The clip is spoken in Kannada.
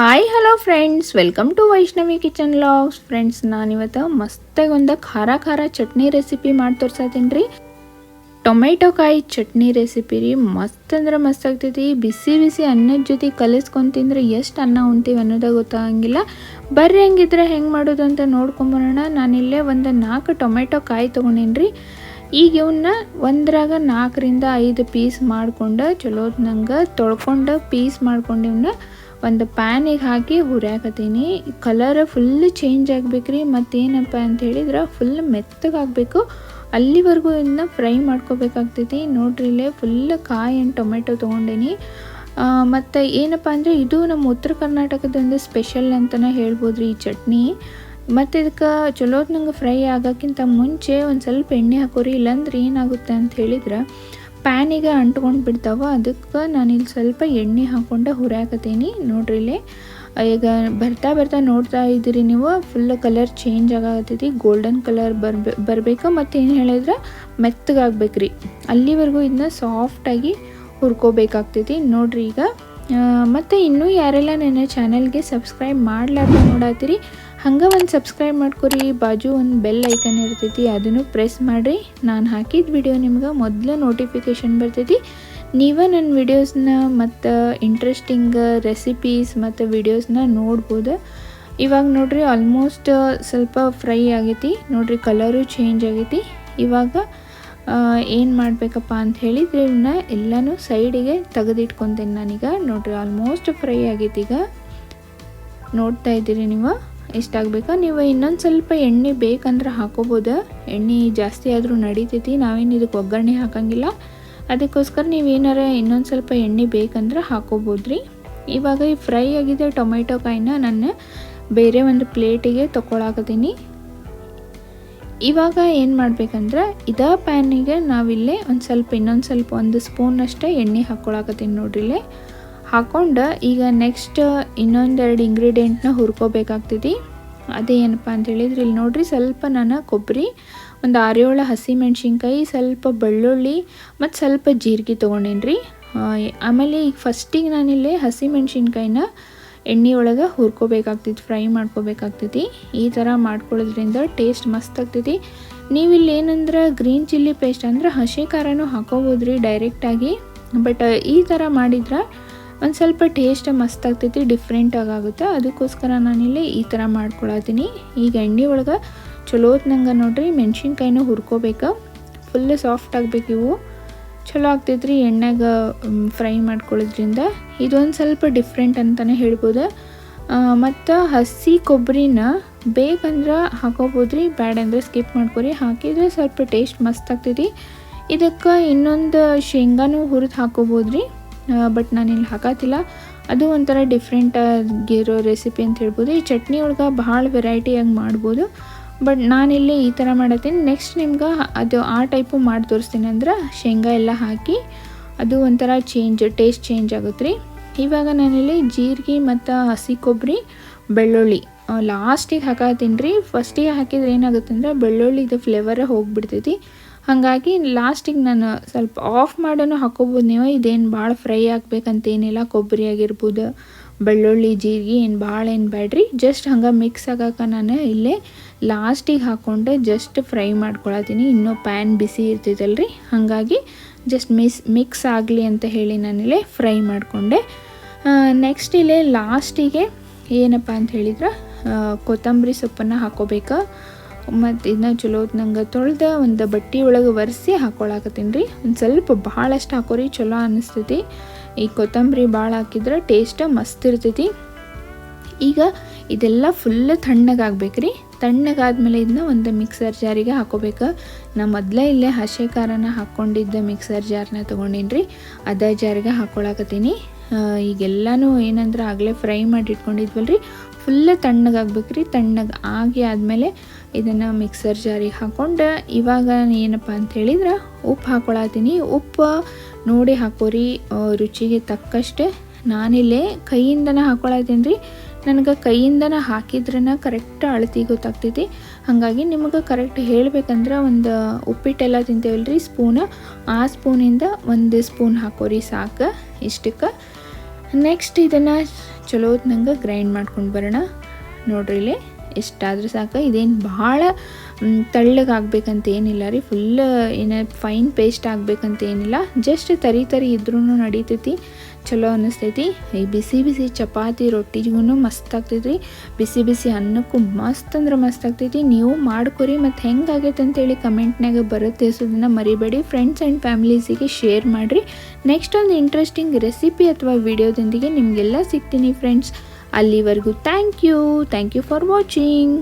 Hi hello friends welcome to Vaishnavi kitchen vlogs friends ನಾನಿವತ್ತು ಮಸ್ತಾಗಿ ಒಂದು ಖಾರ ಖಾರ ಚಟ್ನಿ ರೆಸಿಪಿ ಮಾಡಿ ತೋರ್ಸತ್ತೀನಿ ರೀ ಟೊಮೆಟೊ ಕಾಯಿ ಚಟ್ನಿ ರೆಸಿಪಿ ರೀ. ಮಸ್ತ್ ಅಂದ್ರೆ ಮಸ್ತ್ ಆಗ್ತೈತಿ. ಬಿಸಿ ಬಿಸಿ ಅನ್ನದ ಜೊತೆ ಕಲಿಸ್ಕೊಂಡು ತಿಂದ್ರೆ ಎಷ್ಟು ಅನ್ನ ಉಣ್ತೀವಿ ಅನ್ನೋದಾಗ ಗೊತ್ತಾಗಂಗಿಲ್ಲ. ಬರ್ರಿ ಹೆಂಗಿದ್ರೆ ಹೆಂಗೆ ಮಾಡೋದು ಅಂತ ನೋಡ್ಕೊಂಬರೋಣ ನಾನಿಲ್ಲೇ ಒಂದು ನಾಲ್ಕು ಟೊಮೆಟೊ ಕಾಯಿ ತೊಗೊಂಡೇನ್ ರೀ ಈಗ ಇವನ್ನ ಒಂದ್ರಾಗ ನಾಲ್ಕರಿಂದ ಐದು ಪೀಸ್ ಮಾಡ್ಕೊಂಡು ಚಲೋದ್ ನಂಗೆ ತೊಳ್ಕೊಂಡು ಪೀಸ್ ಮಾಡ್ಕೊಂಡು ಇವನ್ನ ಒಂದು ಪ್ಯಾನಿಗೆ ಹಾಕಿ ಹುರಿಯಾಕತ್ತೀನಿ. ಕಲರ್ ಫುಲ್ ಚೇಂಜ್ ಆಗ್ಬೇಕ್ರಿ. ಮತ್ತೇನಪ್ಪ ಅಂತ ಹೇಳಿದ್ರೆ ಫುಲ್ ಮೆತ್ತಗಾಗಬೇಕು ಅಲ್ಲಿವರೆಗೂ ಇದನ್ನ ಫ್ರೈ ಮಾಡ್ಕೋಬೇಕಾಗ್ತೈತಿ. ನೋಡ್ರಿ ಇಲ್ಲೇ ಫುಲ್ ಕಾಯಿ ಆ್ಯಂಡ್ ಟೊಮೆಟೊ ತೊಗೊಂಡೇನಿ. ಮತ್ತು ಏನಪ್ಪ ಅಂದರೆ ಇದು ನಮ್ಮ ಉತ್ತರ ಕರ್ನಾಟಕದ ಒಂದು ಸ್ಪೆಷಲ್ ಅಂತಲೇ ಹೇಳ್ಬೋದು ರೀ ಈ ಚಟ್ನಿ. ಮತ್ತು ಇದಕ್ಕೆ ಚಲೋತ್ನಂಗೆ ನಂಗೆ ಫ್ರೈ ಆಗೋಕ್ಕಿಂತ ಮುಂಚೆ ಒಂದು ಸ್ವಲ್ಪ ಎಣ್ಣೆ ಹಾಕೋರಿ. ಇಲ್ಲಾಂದ್ರೆ ಏನಾಗುತ್ತೆ ಅಂತ ಹೇಳಿದ್ರೆ ಪ್ಯಾನಿಗೆ ಅಂಟ್ಕೊಂಡು ಬಿಡ್ತಾವ ಅದಕ್ಕೆ ನಾನಿಲ್ಲಿ ಸ್ವಲ್ಪ ಎಣ್ಣೆ ಹಾಕ್ಕೊಂಡು ಹುರಿಯಾಕತ್ತೀನಿ ನೋಡ್ರಿ ಇಲ್ಲಿ. ಈಗ ಬರ್ತಾ ಬರ್ತಾ ನೋಡ್ತಾ ಇದ್ದೀರಿ ನೀವು. ಫುಲ್ ಕಲರ್ ಚೇಂಜ್ ಆಗತ್ತೈತಿ ಗೋಲ್ಡನ್ ಕಲರ್ ಬರ್ಬೇ, ಬರಬೇಕು ಮತ್ತು ಏನು ಹೇಳಿದ್ರೆ ಮೆತ್ತಗಾಗ್ಬೇಕ್ರಿ. ಅಲ್ಲಿವರೆಗೂ ಇದನ್ನ ಸಾಫ್ಟಾಗಿ ಹುರ್ಕೋಬೇಕಾಗ್ತೈತಿ. ನೋಡ್ರಿ ಈಗ. ಮತ್ತು ಇನ್ನೂ ಯಾರೆಲ್ಲ ನನ್ನ ಚಾನಲ್ಗೆ ಸಬ್ಸ್ಕ್ರೈಬ್ ಮಾಡಲಾರ್ದು ನೋಡತ್ತೀರಿ ಹಂಗೆ ಒಂದು ಸಬ್ಸ್ಕ್ರೈಬ್ ಮಾಡ್ಕೊರಿ, ಬಾಜು ಒಂದು ಬೆಲ್ ಐಕನ್ ಇರ್ತೈತಿ, ಅದನ್ನು ಪ್ರೆಸ್ ಮಾಡಿರಿ. ನಾನು ಹಾಕಿದ ವಿಡಿಯೋ ನಿಮ್ಗೆ ಮೊದಲು ನೋಟಿಫಿಕೇಷನ್ ಬರ್ತೈತಿ. ನೀವೇ ನನ್ನ ವಿಡಿಯೋಸ್ನ ಮತ್ತು ಇಂಟ್ರೆಸ್ಟಿಂಗ್ ರೆಸಿಪೀಸ್ ಮತ್ತು ವಿಡಿಯೋಸ್ನ ನೋಡ್ಬೋದು. ಇವಾಗ ನೋಡ್ರಿ ಆಲ್ಮೋಸ್ಟ್ ಸ್ವಲ್ಪ ಫ್ರೈ ಆಗೈತಿ. ನೋಡ್ರಿ ಕಲರು ಚೇಂಜ್ ಆಗೈತಿ. ಇವಾಗ ಏನು ಮಾಡಬೇಕಪ್ಪ ಅಂತ ಹೇಳಿದರೆ ಇವನ್ನ ಎಲ್ಲನೂ ಸೈಡಿಗೆ ತೆಗೆದಿಟ್ಕೊತೀನಿ ನಾನೀಗ. ನೋಡಿರಿ ಆಲ್ಮೋಸ್ಟ್ ಫ್ರೈ ಆಗೈತಿ ಈಗ. ನೋಡ್ತಾ ಇದ್ದೀರಿ ನೀವು. ಇಷ್ಟಾಗಬೇಕಾ ನೀವು ಇನ್ನೊಂದು ಸ್ವಲ್ಪ ಎಣ್ಣೆ ಬೇಕಂದ್ರೆ ಹಾಕೋಬೋದು. ಎಣ್ಣೆ ಜಾಸ್ತಿ ಆದರೂ ನಡೀತೈತಿ, ನಾವೇನು ಇದಕ್ಕೆ ಒಗ್ಗರಣೆ ಹಾಕಂಗಿಲ್ಲ. ಅದಕ್ಕೋಸ್ಕರ ನೀವು ಏನಾರ ಇನ್ನೊಂದು ಸ್ವಲ್ಪ ಎಣ್ಣೆ ಬೇಕಂದ್ರೆ ಹಾಕೋಬೋದ್ರಿ. ಇವಾಗ ಈ ಫ್ರೈ ಆಗಿದೆ ಟೊಮೆಟೊ ಕಾಯಿನ ನಾನು ಬೇರೆ ಒಂದು ಪ್ಲೇಟಿಗೆ ತೊಗೊಳಕತ್ತೀನಿ ಇವಾಗ ಏನು ಮಾಡ್ಬೇಕಂದ್ರೆ, ಇದೇ ಪ್ಯಾನಿಗೆ ನಾವಿಲ್ಲಿ ಒಂದು ಸ್ವಲ್ಪ, ಇನ್ನೊಂದು ಸ್ವಲ್ಪ ಒಂದು ಸ್ಪೂನಷ್ಟೇ ಎಣ್ಣೆ ಹಾಕ್ಕೊಳಕತ್ತೀನಿ ನೋಡ್ರಿ ಇಲ್ಲಿ. ಹಾಕ್ಕೊಂಡು ಈಗ ನೆಕ್ಸ್ಟ್ ಇನ್ನೊಂದೆರಡು ಇಂಗ್ರೀಡಿಯೆಂಟ್ನ ಹುರ್ಕೋಬೇಕಾಗ್ತೈತಿ. ಅದೇ ಏನಪ್ಪ ಅಂತ ಹೇಳಿದ್ರೆ, ಇಲ್ಲಿ ನೋಡ್ರಿ ಸ್ವಲ್ಪ ನಾನು ಕೊಬ್ಬರಿ, ಒಂದು ಆರೇಳು ಹಸಿ ಮೆಣಸಿನ್ಕಾಯಿ, ಸ್ವಲ್ಪ ಬೆಳ್ಳುಳ್ಳಿ, ಮತ್ತು ಸ್ವಲ್ಪ ಜೀರಿಗೆ ತೊಗೊಂಡೇನಿ ರೀ ಆಮೇಲೆ ಈಗ ಫಸ್ಟಿಗೆ ನಾನಿಲ್ಲಿ ಹಸಿ ಮೆಣಸಿನ್ಕಾಯಿನ ಎಣ್ಣೆ ಒಳಗೆ ಹುರ್ಕೋಬೇಕಾಗ್ತೈತಿ ಫ್ರೈ ಮಾಡ್ಕೋಬೇಕಾಗ್ತೈತಿ ಈ ಥರ ಮಾಡ್ಕೊಳ್ಳೋದ್ರಿಂದ ಟೇಸ್ಟ್ ಮಸ್ತ್ ಆಗ್ತೈತಿ ನೀವಿಲ್ಲಿ ಏನಂದ್ರೆ ಗ್ರೀನ್ ಚಿಲ್ಲಿ ಪೇಸ್ಟ್ ಅಂದ್ರೆ ಹಸಿ ಖಾರನೂ ಹಾಕೋಬೋದು ರೀ ಡೈರೆಕ್ಟಾಗಿ ಬಟ್ ಈ ಥರ ಮಾಡಿದ್ರೆ ಒಂದು ಸ್ವಲ್ಪ ಟೇಸ್ಟ್ ಮಸ್ತ್ ಆಗ್ತೈತಿ ಡಿಫ್ರೆಂಟಾಗಿ ಆಗುತ್ತೆ ಅದಕ್ಕೋಸ್ಕರ ನಾನಿಲ್ಲಿ ಈ ಥರ ಮಾಡ್ಕೊಳತೀನಿ ಈಗ ಎಣ್ಣೆ ಒಳಗೆ ಚಲೋತ್ನಂಗೆ ನೋಡಿರಿ, ಮೆಣಸಿನ್ಕಾಯಿನೂ ಹುರ್ಕೋಬೇಕು. ಫುಲ್ ಸಾಫ್ಟ್ ಆಗಬೇಕು ಇವು. ಚಲೋ ಆಗ್ತೈತ್ರಿ, ಎಣ್ಣೆಗೆ ಫ್ರೈ ಮಾಡ್ಕೊಳ್ಳೋದ್ರಿಂದ. ಇದೊಂದು ಸ್ವಲ್ಪ ಡಿಫ್ರೆಂಟ್ ಅಂತಲೇ ಹೇಳ್ಬೋದು. ಮತ್ತು ಹಸಿ ಕೊಬ್ಬರಿನ ಬೇಕಂದ್ರೆ ಹಾಕೋಬೋದು ರೀ ಬ್ಯಾಡ್ ಅಂದರೆ ಸ್ಕಿಪ್ ಮಾಡ್ಕೊರಿ. ಹಾಕಿದರೆ ಸ್ವಲ್ಪ ಟೇಸ್ಟ್ ಮಸ್ತ್ ಆಗ್ತೈತಿ. ಇದಕ್ಕೆ ಇನ್ನೊಂದು ಶೇಂಗಾನೂ ಹುರಿದು ಹಾಕೋಬೋದು ರೀ ಬಟ್ ಇಲ್ಲಿ ಹಾಕತ್ತಿಲ್ಲ. ಅದು ಒಂಥರ ಡಿಫ್ರೆಂಟಾಗಿರೋ ರೆಸಿಪಿ ಅಂತ ಹೇಳ್ಬೋದು. ಈ ಚಟ್ನಿ ಒಳಗೆ ಭಾಳ ವೆರೈಟಿಯಾಗಿ ಮಾಡ್ಬೋದು. ಬಟ್ ನಾನಿಲ್ಲಿ ಈ ಥರ ಮಾಡತ್ತೀನಿ ನೆಕ್ಸ್ಟ್ ನಿಮ್ಗೆ ಅದು ಆ ಟೈಪು ಮಾಡಿ ತೋರಿಸ್ತೀನಿ ಅಂದ್ರೆ ಶೇಂಗಾ ಎಲ್ಲ ಹಾಕಿ ಅದು ಒಂಥರ ಚೇಂಜ್ ಟೇಸ್ಟ್ ಚೇಂಜ್ ಆಗುತ್ತೆ ರೀ. ಇವಾಗ ನಾನಿಲ್ಲಿ ಜೀರಿಗೆ ಮತ್ತು ಹಸಿ ಕೊಬ್ಬರಿ, ಬೆಳ್ಳುಳ್ಳಿ ಲಾಸ್ಟಿಗೆ ಹಾಕತ್ತೀನಿ ರೀ. ಫಸ್ಟಿಗೆ ಹಾಕಿದ್ರೆ ಏನಾಗುತ್ತೆ ಅಂದರೆ ಬೆಳ್ಳುಳ್ಳಿದು ಫ್ಲೇವರೇ ಹೋಗಿಬಿಡ್ತೈತಿ. ಹಾಗಾಗಿ ಲಾಸ್ಟಿಗೆ ನಾನು ಸ್ವಲ್ಪ ಆಫ್ ಮಾಡೋನು ಹಾಕೋಬೋದು ನೀವು. ಇದೇನು ಭಾಳ ಫ್ರೈ ಆಗಬೇಕಂತೇನಿಲ್ಲ ಕೊಬ್ಬರಿ ಆಗಿರ್ಬೋದು ಬೆಳ್ಳುಳ್ಳಿ, ಜೀರಿಗೆ ಏನು ಭಾಳ ಏನು ಬೇಡ್ರಿ ಜಸ್ಟ್ ಹಂಗೆ ಮಿಕ್ಸ್ ಆಗಕ್ಕೆ ನಾನು ಇಲ್ಲೇ ಲಾಸ್ಟಿಗೆ ಹಾಕ್ಕೊಂಡೆ ಜಸ್ಟ್ ಫ್ರೈ ಮಾಡ್ಕೊಳತ್ತೀನಿ. ಇನ್ನೂ ಪ್ಯಾನ್ ಬಿಸಿ ಇರ್ತಿದ್ದಲ್ರಿ ಹಾಗಾಗಿ ಜಸ್ಟ್ ಮಿಸ್ ಮಿಕ್ಸ್ ಆಗಲಿ ಅಂತ ಹೇಳಿ ನಾನಿಲ್ಲೇ ಫ್ರೈ ಮಾಡಿಕೊಂಡೆ. ನೆಕ್ಸ್ಟ್ ಇಲ್ಲೇ ಲಾಸ್ಟಿಗೆ ಏನಪ್ಪ ಅಂತ ಹೇಳಿದ್ರೆ ಕೊತ್ತಂಬರಿ ಸೊಪ್ಪನ್ನು ಹಾಕೋಬೇಕು. ಮತ್ತು ಇದನ್ನ ಚಲೋ ನಂಗೆ ತೊಳೆದ ಒಂದು ಬಟ್ಟೆ ಒಳಗೆ ಒರೆಸಿ ಹಾಕೊಳಕತ್ತೀನಿ ರೀ. ಒಂದು ಸ್ವಲ್ಪ ಭಾಳಷ್ಟು ಹಾಕೋರಿ ಚಲೋ ಅನ್ನಿಸ್ತೈತಿ ಈ ಕೊತ್ತಂಬರಿ ಭಾಳ ಹಾಕಿದ್ರೆ ಟೇಸ್ಟ್ ಮಸ್ತ್ ಇರ್ತೈತಿ. ಈಗ ಇದೆಲ್ಲ ಫುಲ್ ತಣ್ಣಗಾಗ್ಬೇಕು ರೀ. ತಣ್ಣಗಾದ್ಮೇಲೆ ಇದನ್ನ ಒಂದು ಮಿಕ್ಸರ್ ಜಾರಿಗೆ ಹಾಕೋಬೇಕು. ನಾ ಮೊದಲೇ ಇಲ್ಲೇ ಹಸೆ ಖಾರನ ಹಾಕ್ಕೊಂಡಿದ್ದ ಮಿಕ್ಸರ್ ಜಾರ್ನ ತೊಗೊಂಡೀನಿ ರೀ ಅದೇ ಜಾರಿಗೆ ಹಾಕ್ಕೊಳಕತ್ತೀನಿ ಈಗೆಲ್ಲನೂ ಏನಂದ್ರೆ ಆಗಲೇ ಫ್ರೈ ಮಾಡಿ ಇಟ್ಕೊಂಡಿದ್ವಲ್ರಿ ಫುಲ್ ತಣ್ಣಗಾಗ್ಬೇಕು ರೀ ತಣ್ಣಗೆ ಆಗಿ ಆದಮೇಲೆ ಇದನ್ನು ಮಿಕ್ಸರ್ ಜಾರಿಗೆ ಹಾಕ್ಕೊಂಡು ಇವಾಗ ಏನಪ್ಪ ಅಂತ ಹೇಳಿದ್ರೆ ಉಪ್ಪು ಹಾಕ್ಕೊಳತ್ತೀನಿ ಉಪ್ಪು ನೋಡಿ ಹಾಕೋರಿ ರುಚಿಗೆ ತಕ್ಕಷ್ಟೇ. ನಾನಿಲ್ಲೇ ಕೈಯಿಂದನೇ ಹಾಕೊಳತ್ತೀನಿ ರೀ ನನಗೆ ಕೈಯಿಂದನೇ ಹಾಕಿದ್ರನ ಕರೆಕ್ಟ್ ಅಳತಿ ಗೊತ್ತಾಗ್ತೈತಿ. ಹಾಗಾಗಿ ನಿಮಗೆ ಕರೆಕ್ಟ್ ಹೇಳಬೇಕಂದ್ರೆ ಒಂದು ಉಪ್ಪಿಟ್ಟೆಲ್ಲ ತಿಂತೇವಲ್ಲ ರೀ ಸ್ಪೂನ ಆ ಸ್ಪೂನಿಂದ ಒಂದು ಸ್ಪೂನ್ ಹಾಕೋರಿ ಸಾಕು ಇಷ್ಟಕ್ಕೆ. ನೆಕ್ಸ್ಟ್ ಇದನ್ನು ಚಲೋ ನಂಗೆ ಗ್ರೈಂಡ್ ಮಾಡ್ಕೊಂಡು ಬರೋಣ. ನೋಡ್ರಿ ಇಲ್ಲಿ ಸಾಕು. ಇದೇನು ಭಾಳ ತಳ್ಳಗಾಗಬೇಕಂತ ಏನಿಲ್ಲ ರೀ. ಫುಲ್ ಏನು ಫೈನ್ ಪೇಸ್ಟ್ ಆಗಬೇಕಂತ ಏನಿಲ್ಲ. ಜಸ್ಟ್ ತರಿ ತರಿ ಇದ್ರೂ ನಡೀತೈತಿ. ಚಲೋ ಅನ್ನಿಸ್ತೈತಿ. ಈ ಬಿಸಿ ಬಿಸಿ ಚಪಾತಿ ರೊಟ್ಟಿಗೂ ಮಸ್ತ್ ಆಗ್ತೈತಿ ಬಿಸಿ ಬಿಸಿ ಅನ್ನಕ್ಕೂ ಮಸ್ತ್ ಅಂದ್ರೆ ಮಸ್ತ್ ಆಗ್ತೈತಿ. ನೀವು ಮಾಡ್ಕೊರಿ ಮತ್ತು ಹೆಂಗಾಗೈತೆ ಅಂತೇಳಿ ಕಮೆಂಟ್ನಾಗ ಬರುತ್ತೆ. ಅನ್ನೋದನ್ನು ಮರಿಬೇಡಿ. ಫ್ರೆಂಡ್ಸ್ ಆ್ಯಂಡ್ ಫ್ಯಾಮಿಲೀಸಿಗೆ ಶೇರ್ ಮಾಡಿರಿ. ನೆಕ್ಸ್ಟ್ ಒಂದು ಇಂಟ್ರೆಸ್ಟಿಂಗ್ ರೆಸಿಪಿ ಅಥವಾ ವಿಡಿಯೋದೊಂದಿಗೆ ನಿಮಗೆಲ್ಲ ಸಿಗ್ತೀನಿ ಫ್ರೆಂಡ್ಸ್ ಅಲ್ಲಿವರೆಗೂ thank you thank you for watching